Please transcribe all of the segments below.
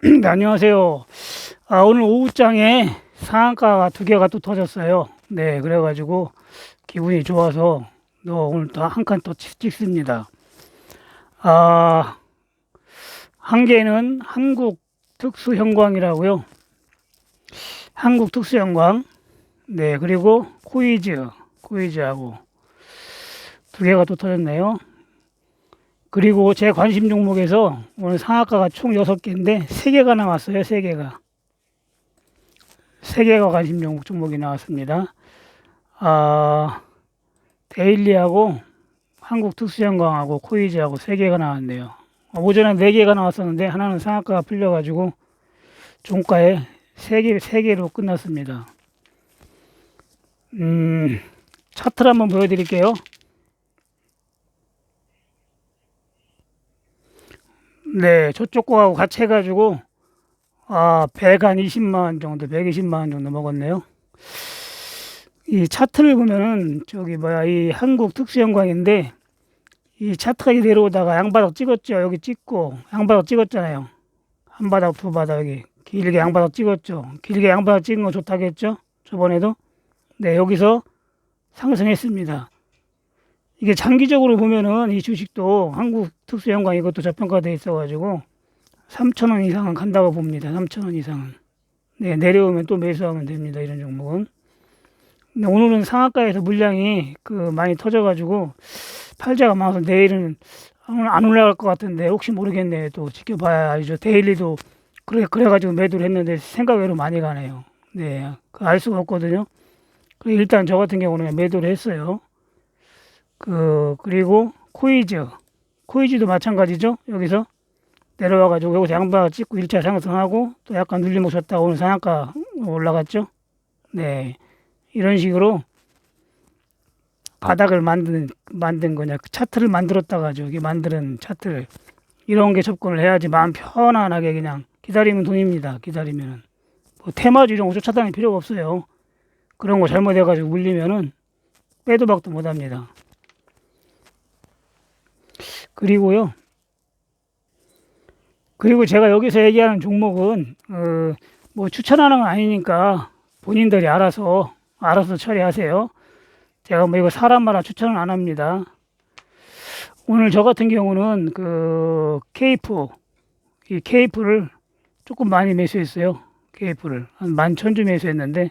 네, 안녕하세요. 아, 오늘 오후장에 상한가가 두 개가 또 터졌어요. 네, 그래가지고 기분이 좋아서 너 오늘 또 한 칸 또 찍습니다. 아, 한 개는 한국 특수형광이라고요. 한국 특수형광. 네, 그리고 코이즈, 코이즈하고 두 개가 또 터졌네요. 그리고 제 관심 종목에서 오늘 상한가가 총 6개인데 3개가 나왔어요. 3개가. 3개가 관심 종목 종목이 나왔습니다. 아, 데일리하고 한국 특수연광하고 코이즈하고 3개가 나왔네요. 오전에 4개가 나왔었는데 하나는 상한가가 풀려가지고 종가에 3개, 3개로 끝났습니다. 음, 차트를 한번 보여드릴게요. 네, 저쪽 거하고 같이 해가지고, 아, 100, 한 20만 원 정도, 120만 원 정도 먹었네요. 이 차트를 보면은, 저기, 뭐야, 이 한국 특수영광인데, 이 차트가 이렇게 내려오다가 양바닥 찍었죠. 여기 찍고, 양바닥 찍었잖아요. 한 바닥, 두 바닥, 여기. 길게 양바닥 찍었죠. 길게 양바닥 찍은 거 좋다겠죠? 저번에도. 네, 여기서 상승했습니다. 이게 장기적으로 보면은 이 주식도 한국 특수연광 이것도 저평가돼 있어가지고 3천 원 이상은 간다고 봅니다. 3천 원 이상은. 네, 내려오면 또 매수하면 됩니다. 이런 종목은. 근데 오늘은 상한가에서 물량이 그 많이 터져가지고 팔자가 많아서 내일은 안 올라갈 것 같은데 혹시 모르겠네요. 또 지켜봐야 알죠. 데일리도 그래 그래가지고 매도를 했는데 생각외로 많이 가네요. 네, 그알 수가 없거든요. 일단 저 같은 경우는 매도를 했어요. 그 그리고 코이즈. 코이즈도 마찬가지죠? 여기서? 내려와 가지고 여기서 양바 찍고 일차 상승하고 또 약간 눌림목 쳤다 오늘 상한가 올라갔죠? 네. 이런 식으로 바닥을 만든 만든 거냐. 그 차트를 만들었다가 저기 만드는 차트를. 이런 게 접근을 해야지 마음 편안하게 그냥 기다리면 돈입니다. 기다리면은. 뭐 테마주 이런 거 쫓아다닐 필요가 없어요. 그런 거 잘못해가지고 물리면은 빼도 박도 못합니다. 그리고요. 그리고 제가 여기서 얘기하는 종목은 어, 뭐 추천하는 건 아니니까 본인들이 알아서 알아서 처리하세요. 제가 뭐 이거 사람마다 추천은 안 합니다. 오늘 저 같은 경우는 그 케이프 이 케이프를 조금 많이 매수했어요. 케이프를 한 만천 주 매수했는데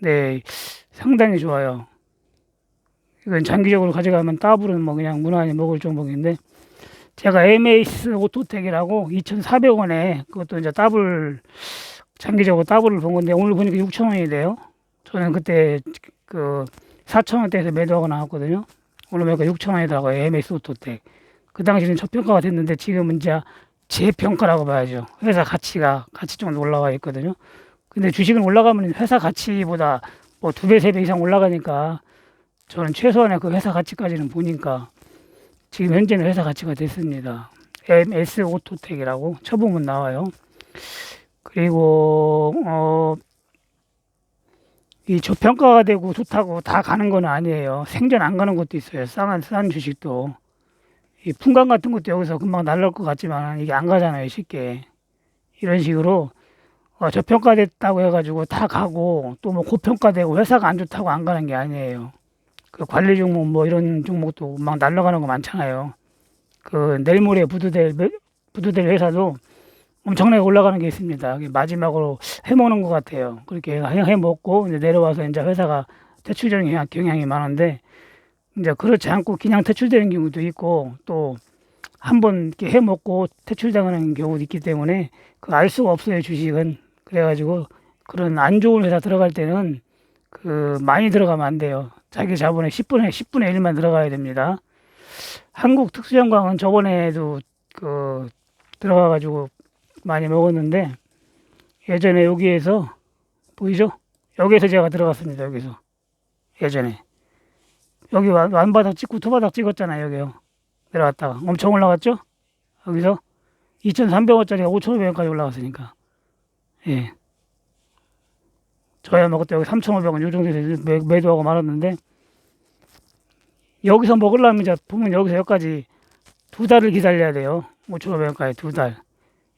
네 상당히 좋아요. 이건 장기적으로 가져가면 따블은 뭐 그냥 무난히 먹을 종목인데 제가 MAS 오토텍이라고 2,400원에 그것도 이제 더블 장기적으로 더블을 본 건데 오늘 보니까 6,000원이 돼요. 저는 그때 그 4,000원대에서 매도하고 나왔거든요. 오늘 보니까 6,000원이더라고요. MAS 오토텍. 그 당시는 저평가가 됐는데 지금은 이제 재평가라고 봐야죠. 회사 가치가 가치 정도 올라와 있거든요. 근데 주식은 올라가면 회사 가치보다 뭐 두 배, 세 배 이상 올라가니까 저는 최소한의 그 회사 가치까지는 보니까 지금 현재는 회사 가치가 됐습니다. MS 오토텍이라고 쳐보면 나와요. 그리고 어, 이 저평가가 되고 좋다고 다 가는 건 아니에요. 생전 안 가는 것도 있어요. 싼, 싼 주식도. 이 풍광 같은 것도 여기서 금방 날릴 것 같지만 이게 안 가잖아요. 쉽게. 이런 식으로 어, 저평가됐다고 해가지고 다 가고 또 뭐 고평가되고 회사가 안 좋다고 안 가는 게 아니에요. 그 관리 종목 뭐 이런 종목도 막 날라가는 거 많잖아요. 그 내일 모레 부두될 부두될 회사도 엄청나게 올라가는 게 있습니다. 마지막으로 해먹는 것 같아요. 그렇게 해먹고 이제 내려와서 이제 회사가 퇴출되는 경향이 많은데 이제 그렇지 않고 그냥 퇴출되는 경우도 있고 또 한번 이렇게 해먹고 퇴출당하는 경우도 있기 때문에 그 알 수가 없어요 주식은 그래가지고 그런 안 좋은 회사 들어갈 때는 그 많이 들어가면 안 돼요. 자기 자본의 10분의 10분의 1만 들어가야 됩니다. 한국 특수전광은 저번에도 그 들어가 가지고 많이 먹었는데 예전에 여기에서 보이죠? 여기에서 제가 들어갔습니다. 여기서 예전에 여기 완바닥 찍고 투바닥 찍었잖아요. 여기요 내려갔다가 엄청 올라갔죠? 여기서 2,300원짜리가 5,500원까지 올라갔으니까 예. 저야 먹을 때 여기 3,500원 요 정도에서 매, 매도하고 말았는데 여기서 먹으려면 이제 보면 여기서 여기까지 두 달을 기다려야 돼요. 5,500원까지 두 달.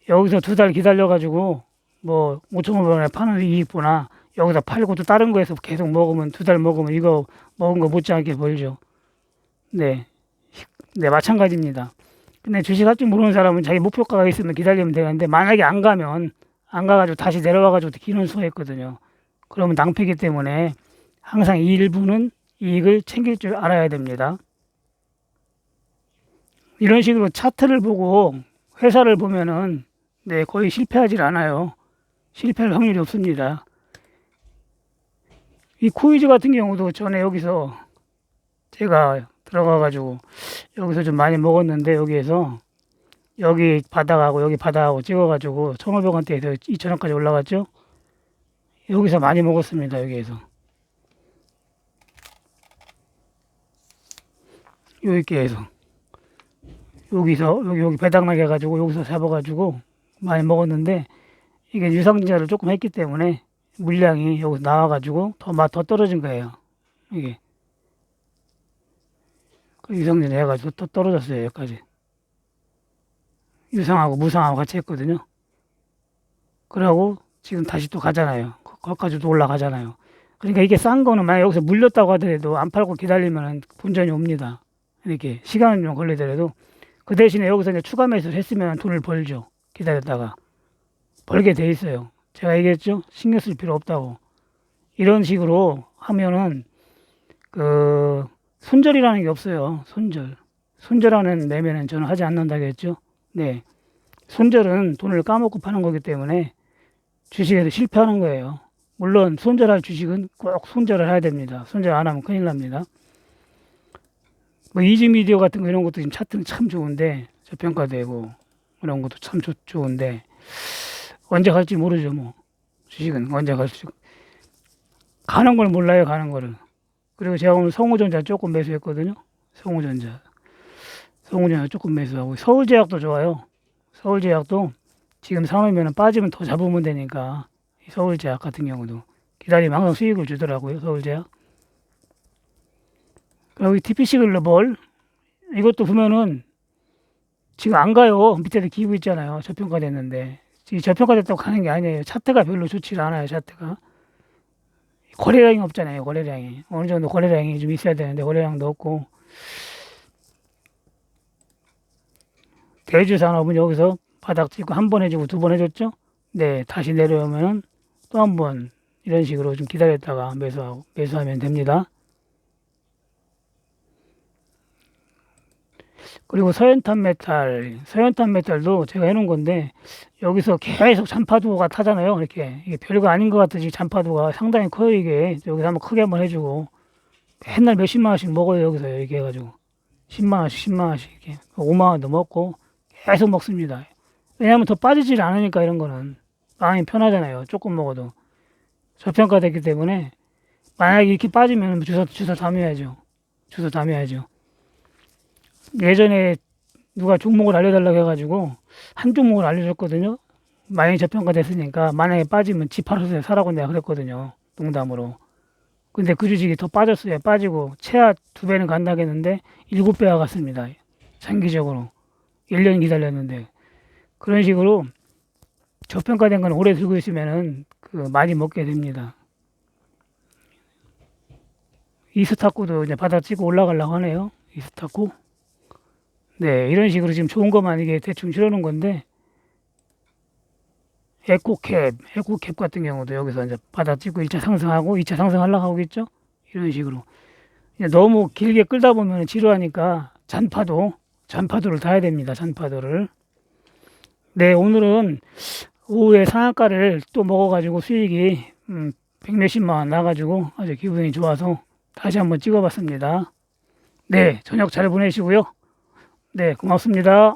여기서 두 달 기다려가지고 뭐 5,500원에 파는 이익보나 여기서 팔고 또 다른 거에서 계속 먹으면 두 달 먹으면 이거 먹은 거 못지않게 벌죠. 네. 네, 마찬가지입니다. 근데 주식 할줄 모르는 사람은 자기 목표가가 있으면 기다리면 되는데 만약에 안 가면 안 가가지고 다시 내려와가지고 기는 수가 있거든요. 그러면 낭패기 때문에 항상 이 일부는 이익을 챙길 줄 알아야 됩니다. 이런 식으로 차트를 보고 회사를 보면은 네, 거의 실패하질 않아요. 실패할 확률이 없습니다. 이 코이즈 같은 경우도 전에 여기서 제가 들어가가지고 여기서 좀 많이 먹었는데 여기에서 여기 바닥하고 여기 바닥하고 찍어가지고 1,500원대에서 2,000원까지 올라갔죠. 여기서 많이 먹었습니다. 여기에서 여기께에서 여기서 여기 여기 배당나게 해가지고 여기서 잡아가지고 많이 먹었는데 이게 유상증자를 조금 했기 때문에 물량이 여기서 나와가지고 더, 마- 더 떨어진 거예요. 이게. 그 유상증자 해가지고 또 떨어졌어요. 여기까지. 유상하고 무상하고 같이 했거든요. 그러고 지금 다시 또 가잖아요. 거- 거기까지도 올라가잖아요. 그러니까 이게 싼 거는 만약 여기서 물렸다고 하더라도 안 팔고 기다리면 본전이 옵니다. 이렇게 시간은 좀 걸리더라도 그 대신에 여기서 이제 추가 매수를 했으면 돈을 벌죠. 기다렸다가 벌게 돼 있어요. 제가 얘기했죠. 신경 쓸 필요 없다고. 이런 식으로 하면은 그 손절이라는 게 없어요. 손절. 손절하는 매매는 저는 하지 않는다고 했죠. 네. 손절은 돈을 까먹고 파는 거기 때문에 주식에서 실패하는 거예요. 물론 손절할 주식은 꼭 손절을 해야 됩니다. 손절 안 하면 큰일 납니다. 뭐 이지 미디어 같은 거 이런 것도 지금 차트는 참 좋은데 저평가되고 이런 것도 참 좋, 좋은데 언제 갈지 모르죠 뭐. 주식은 언제 갈지. 가는 걸 몰라요 가는 거를. 그리고 제가 오늘 성우전자 조금 매수했거든요. 성우전자. 성우전자 조금 매수하고 서울제약도 좋아요. 서울제약도 지금 사놓으면 빠지면 더 잡으면 되니까. 이 서울제약 같은 경우도 기다리면 항상 수익을 주더라고요 서울제약 여기 TPC 글로벌 이것도 보면은 지금 안 가요. 밑에도 기부 있잖아요. 저평가 됐는데 이 저평가 됐다고 가는 게 아니에요. 차트가 별로 좋지 않아요. 차트가 거래량이 없잖아요. 거래량이 어느 정도 거래량이 좀 있어야 되는데 거래량도 없고 대주 산업은 여기서 바닥 찍고 한 번 해주고 두 번 해줬죠. 네, 다시 내려오면은 또 한 번 이런 식으로 좀 기다렸다가 매수하고 매수하면 됩니다. 그리고 서연탄 메탈, 서연탄 메탈도 제가 해놓은 건데 여기서 계속 잔파도가 타잖아요. 이렇게 이게 별거 아닌 것 같듯이 잔파도가 상당히 커요. 이게 여기서 한번 크게 한번 해주고 맨날 몇십만 원씩 먹어요. 여기서 이렇게 해가지고 10만 원씩, 10만 원씩 이렇게 5만 원도 먹고 계속 먹습니다. 왜냐하면 더 빠지질 않으니까 이런 거는 마음이 편하잖아요. 조금 먹어도 저평가됐기 때문에 만약에 이렇게 빠지면 주사 주사 담아야죠. 주사 담아야죠. 예전에 누가 종목을 알려달라고 해가지고 한 종목을 알려줬거든요. 많이 저평가 됐으니까 만약에 빠지면 집 팔아서 사라고 내가 그랬거든요. 농담으로. 근데 그 주식이 더 빠졌어요. 빠지고 최하 두 배는 간다고 했는데 일곱 배가 갔습니다. 장기적으로. 1년 기다렸는데. 그런 식으로 저평가된 건 오래 들고 있으면은 그 많이 먹게 됩니다. 이스타코도 이제 바닥 찍고 올라가려고 하네요. 이스타코. 네, 이런 식으로 지금 좋은 것만 이게 대충 실어놓은 건데, 에코캡, 에코캡 같은 경우도 여기서 이제 바닥 찍고 1차 상승하고 2차 상승하려고 하고 있죠? 이런 식으로. 너무 길게 끌다 보면 지루하니까 잔파도, 잔파도를 타야 됩니다. 잔파도를. 네, 오늘은 오후에 상한가를 또 먹어가지고 수익이, 음, 백몇십만 원 나가지고 아주 기분이 좋아서 다시 한번 찍어봤습니다. 네, 저녁 잘 보내시고요. 네, 고맙습니다.